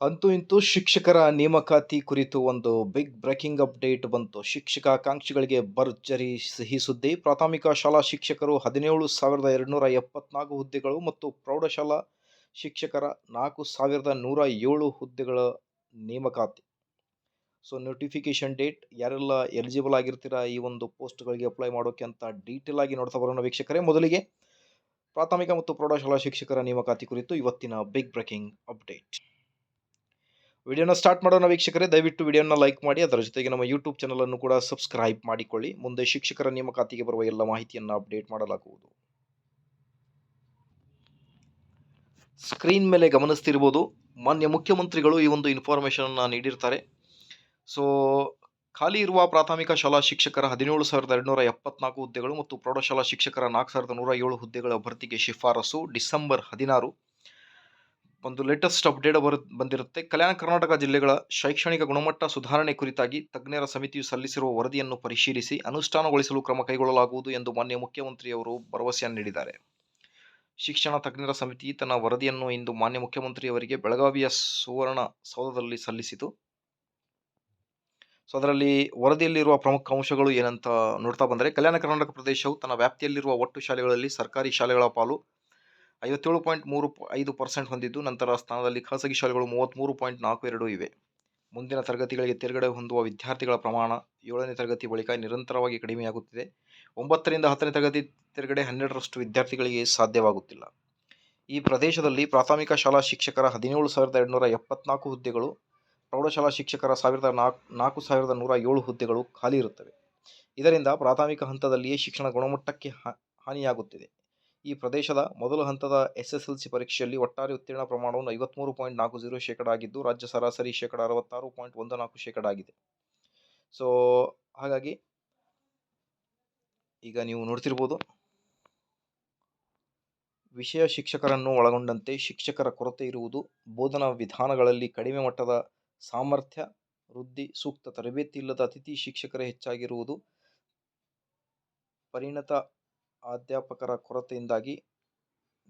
ಅಂತೂ ಇಂತೂ ಶಿಕ್ಷಕರ ನೇಮಕಾತಿ ಕುರಿತು ಒಂದು ಬಿಗ್ ಬ್ರೇಕಿಂಗ್ ಅಪ್ಡೇಟ್ ಬಂತು. ಶಿಕ್ಷಕಾಕಾಂಕ್ಷಿಗಳಿಗೆ ಭರ್ಜರಿ ಸಿಹಿ ಸುದ್ದಿ. ಪ್ರಾಥಮಿಕ ಶಾಲಾ ಶಿಕ್ಷಕರು ಹದಿನೇಳು ಸಾವಿರದ ಎರಡುನೂರ ಎಪ್ಪತ್ನಾಲ್ಕು ಹುದ್ದೆಗಳು ಮತ್ತು ಪ್ರೌಢಶಾಲಾ ಶಿಕ್ಷಕರ ನಾಲ್ಕು ಸಾವಿರದ ನೂರ ಏಳು ಹುದ್ದೆಗಳ ನೇಮಕಾತಿ. ಸೊ ನೋಟಿಫಿಕೇಶನ್ ಡೇಟ್ ಯಾರೆಲ್ಲ ಎಲಿಜಿಬಲ್ ಆಗಿರ್ತೀರಾ ಈ ಒಂದು ಪೋಸ್ಟ್ಗಳಿಗೆ ಅಪ್ಲೈ ಮಾಡೋಕ್ಕೆ ಅಂತ ಡೀಟೇಲ್ ಆಗಿ ನೋಡ್ತಾ ಬರೋಣ ವೀಕ್ಷಕರೇ. ಮೊದಲಿಗೆ ಪ್ರಾಥಮಿಕ ಮತ್ತು ಪ್ರೌಢಶಾಲಾ ಶಿಕ್ಷಕರ ನೇಮಕಾತಿ ಕುರಿತು ಇವತ್ತಿನ ಬಿಗ್ ಬ್ರೇಕಿಂಗ್ ಅಪ್ಡೇಟ್ ವಿಡಿಯೋನ ಸ್ಟಾರ್ಟ್ ಮಾಡೋಣ ವೀಕ್ಷಕರೇ, ದಯವಿಟ್ಟು ವಿಡಿಯೋನ ಲೈಕ್ ಮಾಡಿ, ಅದರ ಜೊತೆಗೆ ನಮ್ಮ ಯೂಟ್ಯೂಬ್ ಚಾನಲನ್ನು ಕೂಡ ಸಬ್ಸ್ಕ್ರೈಬ್ ಮಾಡಿಕೊಳ್ಳಿ. ಮುಂದೆ ಶಿಕ್ಷಕರ ನೇಮಕಾತಿಗೆ ಬರುವ ಎಲ್ಲ ಮಾಹಿತಿಯನ್ನು ಅಪ್ಡೇಟ್ ಮಾಡಲಾಗುವುದು. ಸ್ಕ್ರೀನ್ ಮೇಲೆ ಗಮನಿಸ್ತಿರ್ಬೋದು. ಮಾನ್ಯ ಮುಖ್ಯಮಂತ್ರಿಗಳು ಈ ಒಂದು ಇನ್ಫಾರ್ಮೇಷನನ್ನು ನೀಡಿರ್ತಾರೆ. ಸೊ ಖಾಲಿ ಇರುವ ಪ್ರಾಥಮಿಕ ಶಾಲಾ ಶಿಕ್ಷಕರ ಹದಿನೇಳು ಸಾವಿರದ ಎರಡುನೂರ ಎಪ್ಪತ್ನಾಲ್ಕು ಹುದ್ದೆಗಳು ಮತ್ತು ಪ್ರೌಢಶಾಲಾ ಶಿಕ್ಷಕರ ನಾಲ್ಕು ಸಾವಿರದ ನೂರ ಏಳು ಹುದ್ದೆಗಳ ಭರ್ತಿಗೆ ಶಿಫಾರಸು ಡಿಸೆಂಬರ್ ಹದಿನಾರು. ಒಂದು ಲೇಟೆಸ್ಟ್ ಅಪ್ಡೇಟ್ ಬರ, ಬಂದಿರುತ್ತೆ. ಕಲ್ಯಾಣ ಕರ್ನಾಟಕ ಜಿಲ್ಲೆಗಳ ಶೈಕ್ಷಣಿಕ ಗುಣಮಟ್ಟ ಸುಧಾರಣೆ ಕುರಿತಾಗಿ ತಜ್ಞರ ಸಮಿತಿಯು ಸಲ್ಲಿಸಿರುವ ವರದಿಯನ್ನು ಪರಿಶೀಲಿಸಿ ಅನುಷ್ಠಾನಗೊಳಿಸಲು ಕ್ರಮ ಕೈಗೊಳ್ಳಲಾಗುವುದು ಎಂದು ಮಾನ್ಯ ಮುಖ್ಯಮಂತ್ರಿಯವರು ಭರವಸೆಯನ್ನು ನೀಡಿದ್ದಾರೆ. ಶಿಕ್ಷಣ ತಜ್ಞರ ಸಮಿತಿ ತನ್ನ ವರದಿಯನ್ನು ಇಂದು ಮಾನ್ಯ ಮುಖ್ಯಮಂತ್ರಿಯವರಿಗೆ ಬೆಳಗಾವಿಯ ಸುವರ್ಣ ಸೌಧದಲ್ಲಿ ಸಲ್ಲಿಸಿತು. ಸೊ, ಅದರಲ್ಲಿ ವರದಿಯಲ್ಲಿರುವ ಪ್ರಮುಖ ಅಂಶಗಳು ಏನಂತ ನೋಡ್ತಾ ಬಂದರೆ, ಕಲ್ಯಾಣ ಕರ್ನಾಟಕ ಪ್ರದೇಶವು ತನ್ನ ವ್ಯಾಪ್ತಿಯಲ್ಲಿರುವ ಒಟ್ಟು ಶಾಲೆಗಳಲ್ಲಿ ಸರ್ಕಾರಿ ಶಾಲೆಗಳ ಪಾಲು ಐವತ್ತೇಳು ಪಾಯಿಂಟ್ ಮೂರು ಐದು ಪರ್ಸೆಂಟ್ ಹೊಂದಿದ್ದು, ನಂತರ ಸ್ಥಾನದಲ್ಲಿ ಖಾಸಗಿ ಶಾಲೆಗಳು ಮೂವತ್ತ್ಮೂರು ಪಾಯಿಂಟ್ ನಾಲ್ಕು ಎರಡು ಇವೆ. ಮುಂದಿನ ತರಗತಿಗಳಿಗೆ ತೇರ್ಗಡೆ ಹೊಂದುವ ವಿದ್ಯಾರ್ಥಿಗಳ ಪ್ರಮಾಣ ಏಳನೇ ತರಗತಿ ಬಳಿಕ ನಿರಂತರವಾಗಿ ಕಡಿಮೆಯಾಗುತ್ತಿದೆ. ಒಂಬತ್ತರಿಂದ ಹತ್ತನೇ ತರಗತಿ ತೇರ್ಗಡೆ ಹನ್ನೆರಡರಷ್ಟು ವಿದ್ಯಾರ್ಥಿಗಳಿಗೆ ಸಾಧ್ಯವಾಗುತ್ತಿಲ್ಲ. ಈ ಪ್ರದೇಶದಲ್ಲಿ ಪ್ರಾಥಮಿಕ ಶಾಲಾ ಶಿಕ್ಷಕರ ಹದಿನೇಳು ಸಾವಿರದ ಎರಡುನೂರ ಎಪ್ಪತ್ನಾಲ್ಕು ಹುದ್ದೆಗಳು, ಪ್ರೌಢಶಾಲಾ ಶಿಕ್ಷಕರ ಸಾವಿರದ ನಾಲ್ಕು ನಾಲ್ಕು ಸಾವಿರದ ನೂರ ಏಳು ಹುದ್ದೆಗಳು ಖಾಲಿ ಇರುತ್ತವೆ. ಇದರಿಂದ ಪ್ರಾಥಮಿಕ ಹಂತದಲ್ಲಿಯೇ ಶಿಕ್ಷಣ ಗುಣಮಟ್ಟಕ್ಕೆ ಹಾನಿಯಾಗುತ್ತಿದೆ. ಈ ಪ್ರದೇಶದ ಮೊದಲ ಹಂತದ ಎಸ್ಎಸ್ಎಲ್ಸಿ ಪರೀಕ್ಷೆಯಲ್ಲಿ ಒಟ್ಟಾರೆ ಉತ್ತೀರ್ಣ ಪ್ರಮಾಣವು ಐವತ್ತ್ಮೂರು ಪಾಯಿಂಟ್ ನಾಲ್ಕು ಜೀರೋ ಶೇಕಡ ಆಗಿದ್ದು, ರಾಜ್ಯ ಸರಾಸರಿ ಶೇಕಡ ಅರವತ್ತಾರು ಪಾಯಿಂಟ್ ಒಂದು ನಾಲ್ಕು ಶೇಕಡ ಆಗಿದೆ. ಸೊ, ಹಾಗಾಗಿ ಈಗ ನೀವು ನೋಡ್ತಿರ್ಬೋದು, ವಿಷಯ ಶಿಕ್ಷಕರನ್ನು ಒಳಗೊಂಡಂತೆ ಶಿಕ್ಷಕರ ಕೊರತೆ ಇರುವುದು ಬೋಧನಾ ವಿಧಾನಗಳಲ್ಲಿ ಕಡಿಮೆ ಮಟ್ಟದ ಸಾಮರ್ಥ್ಯ, ವೃದ್ಧಿ, ಸೂಕ್ತ ತರಬೇತಿ ಇಲ್ಲದ ಅತಿಥಿ ಶಿಕ್ಷಕರೇ ಹೆಚ್ಚಾಗಿರುವುದು ಪರಿಣತ ಅಧ್ಯಾಪಕರ ಕೊರತೆಯಿಂದಾಗಿ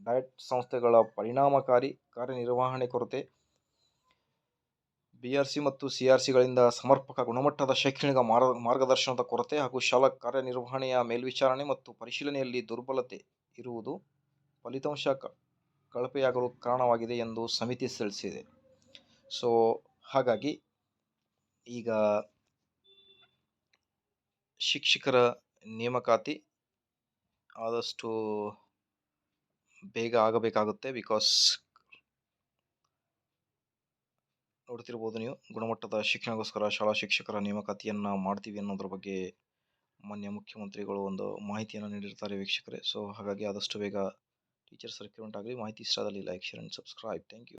ಡಯಟ್ ಸಂಸ್ಥೆಗಳ ಪರಿಣಾಮಕಾರಿ ಕಾರ್ಯನಿರ್ವಹಣೆ ಕೊರತೆ. ಬಿ ಆರ್ ಸಿ ಮತ್ತು ಸಿ ಆರ್ ಸಿಗಳಿಂದ ಸಮರ್ಪಕ ಗುಣಮಟ್ಟದ ಶೈಕ್ಷಣಿಕ ಮಾರ್, ಮಾರ್ಗದರ್ಶನದ ಕೊರತೆ ಹಾಗೂ ಶಾಲಾ ಕಾರ್ಯನಿರ್ವಹಣೆಯ ಮೇಲ್ವಿಚಾರಣೆ ಮತ್ತು ಪರಿಶೀಲನೆಯಲ್ಲಿ ದುರ್ಬಲತೆ ಇರುವುದು ಫಲಿತಾಂಶ ಕಳಪೆಯಾಗಲು ಕಾರಣವಾಗಿದೆ ಎಂದು ಸಮಿತಿ ತಿಳಿಸಿದೆ. ಸೊ, ಹಾಗಾಗಿ ಈಗ ಶಿಕ್ಷಕರ ನೇಮಕಾತಿ ಆದಷ್ಟು ಬೇಗ ಆಗಬೇಕಾಗುತ್ತೆ ಬಿಕಾಸ್ ನೋಡ್ತಿರ್ಬೋದು ನೀವು ಗುಣಮಟ್ಟದ ಶಿಕ್ಷಣಕ್ಕೋಸ್ಕರ ಶಾಲಾ ಶಿಕ್ಷಕರ ನೇಮಕಾತಿಯನ್ನು ಮಾಡ್ತೀವಿ ಅನ್ನೋದ್ರ ಬಗ್ಗೆ ಮಾನ್ಯ ಮುಖ್ಯಮಂತ್ರಿಗಳು ಒಂದು ಮಾಹಿತಿಯನ್ನು ನೀಡಿರ್ತಾರೆ ವೀಕ್ಷಕರೇ. ಸೊ ಹಾಗಾಗಿ ಆದಷ್ಟು ಬೇಗ ಟೀಚರ್ಸ್ ರಿಕ್ರೂಟ್ಮೆಂಟ್ ಆಗಲಿ ಮಾಹಿತಿ ಇಷ್ಟದಲ್ಲಿ like share and subscribe thank you